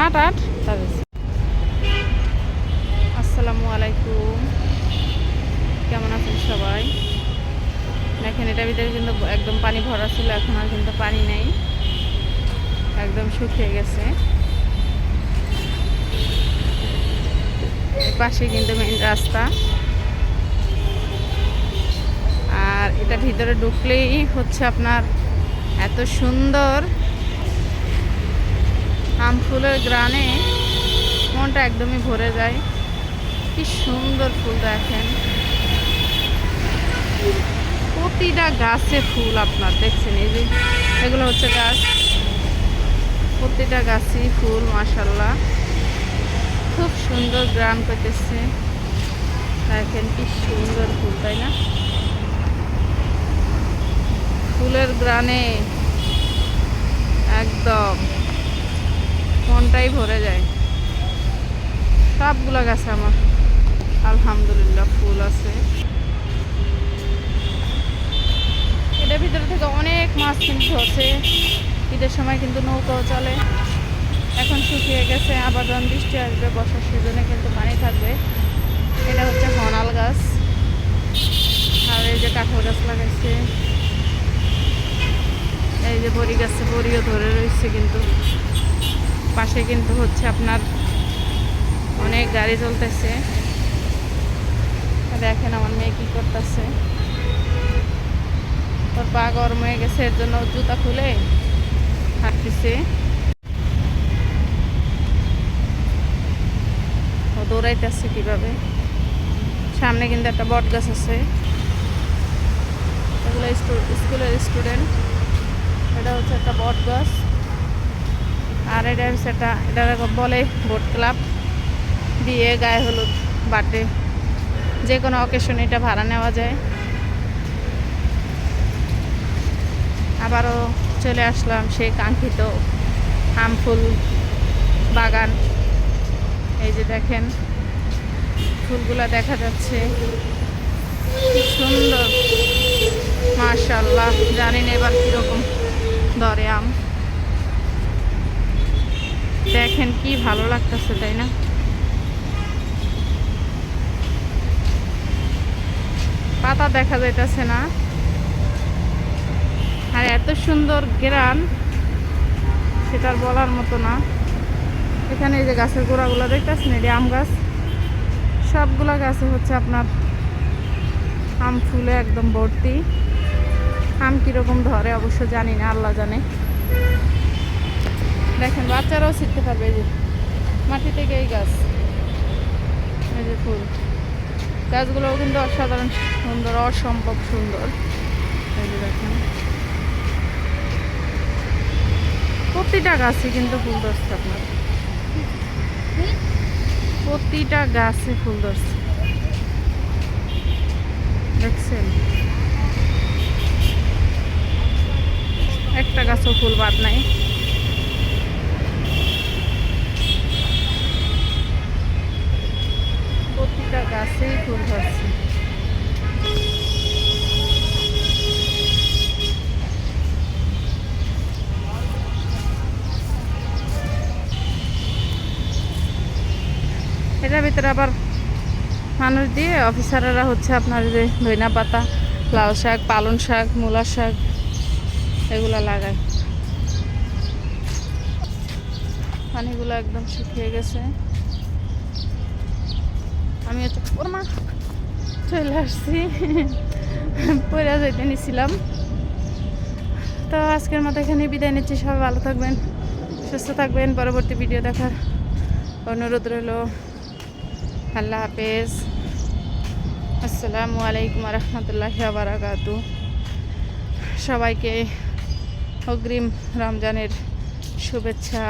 আট আট তাবিজ আসসালামু আলাইকুম। কেমন আছেন সবাই? দেখেন এটার ভিতরে কিন্তু একদম পানি ভরা ছিল, এখন আর কিন্তু পানি নেই। একদম শুকিয়ে গেছে। পাশে কিন্তু মেইন রাস্তা। আর এটা ভিতরে ঢুকলেই হচ্ছে আপনার এত সুন্দর আম ফুলের গ্রানে মনটা একদমই ভরে যায়। কি সুন্দর ফুল দেখেন। প্রতিটা গাছে ফুল আপনার দেখছেন, এই যে এগুলো হচ্ছে গাছ। প্রতিটা গাছই ফুল মাসাল্লাহ খুব সুন্দর গ্রাম করতেছে। দেখেন কি সুন্দর ফুল, তাই না? ফুলের গ্রানে একদম মনটাই ভরে যায়। সবগুলো গাছে আমার আলহামদুলিল্লাহ ফুল আছে। এটার ভিতরে থেকে অনেক মাছ কিন্তু আছে ঈদের সময় কিন্তু নৌকাও চলে। এখন শুকিয়ে গেছে, আবার যখন বৃষ্টি আসবে, বর্ষার সিজনে কিন্তু পানি থাকবে। এটা হচ্ছে হনাল গাছ। আর এই যে কাঁঠাল গাছ লাগাইছে। এই যে বড়ি গাছে বড়িও ধরে রয়েছে কিন্তু। পাশে কিন্তু হচ্ছে আপনার অনেক গাড়ি চলতেছে। দেখেন আমার মেয়ে কি করতেছে। ওর পা গরম হয়ে গেছে, এর জন্য জুতা খুলে হাঁটতেছে। ও দৌড়াইতেছে কীভাবে? সামনে কিন্তু একটা বট গাছ আছে। এগুলো স্কুলের স্টুডেন্ট। এটা হচ্ছে একটা বট গাছ। আর এটা একটা এটা বলে বোট ক্লাব বিয়ে গায়ে হলুদ বার্থডে যে কোনো অকেশনে এটা ভাড়া নেওয়া যায়। আবারও চলে আসলাম সেই কাঙ্ক্ষিত আম ফুল বাগান। এই যে দেখেন, ফুলগুলা দেখা যাচ্ছে। সুন্দর। মাশাল্লাহ জানি না এবার কীরকম ধরে আম। দেখেন কি ভালো লাগতেছে, তাই না? পাতা দেখা যাইতেছে না। আর এত সুন্দর গ্রান, সেটা আর বলার মতো না। এখানে এই যে গাছের গোড়াগুলো দেখতেছেন এটি আম গাছ, সবগুলো গাছে হচ্ছে আপনার আম ফুলে একদম ভর্তি। আম কীরকম ধরে অবশ্য জানি না, আল্লাহ জানে। দেখেন, বাচ্চারাও শিখতে পারবে এই যে। মাটি থেকে এই গাছ, এই যে ফুল। গাছগুলোও কিন্তু অসাধারণ সুন্দর, অসম্ভব সুন্দর। এই যে দেখেন। প্রতিটা গাছে কিন্তু ফুল ধরছে আপনার। প্রতিটা গাছে ফুল ধরছে। দেখছেন? একটা গাছও ফুল বাদ নাই প্রতিটা গাছেই ফুল ধরছে এটার ভিতরে আবার মানুষ দিয়ে অফিসাররা হচ্ছে আপনার যে ধইনা পাতা, লাল শাক পালন শাক, মূলা শাক, এগুলো লাগায়। পানিগুলো একদম শুকিয়ে গেছে। আমি হচ্ছে ওর চলে আসছি। পয়লা যাইতে নিছিলাম। তো আজকের মতো এখানে বিদায় নিচ্ছি। সবাই ভালো থাকবেন, সুস্থ থাকবেন। পরবর্তী ভিডিও দেখার অনুরোধ রইল। আল্লাহ হাফেজ। আসসালামু আলাইকুম রহমতুল্লাহ বারাকাতু সবাইকে অগ্রিম রমজানের শুভেচ্ছা।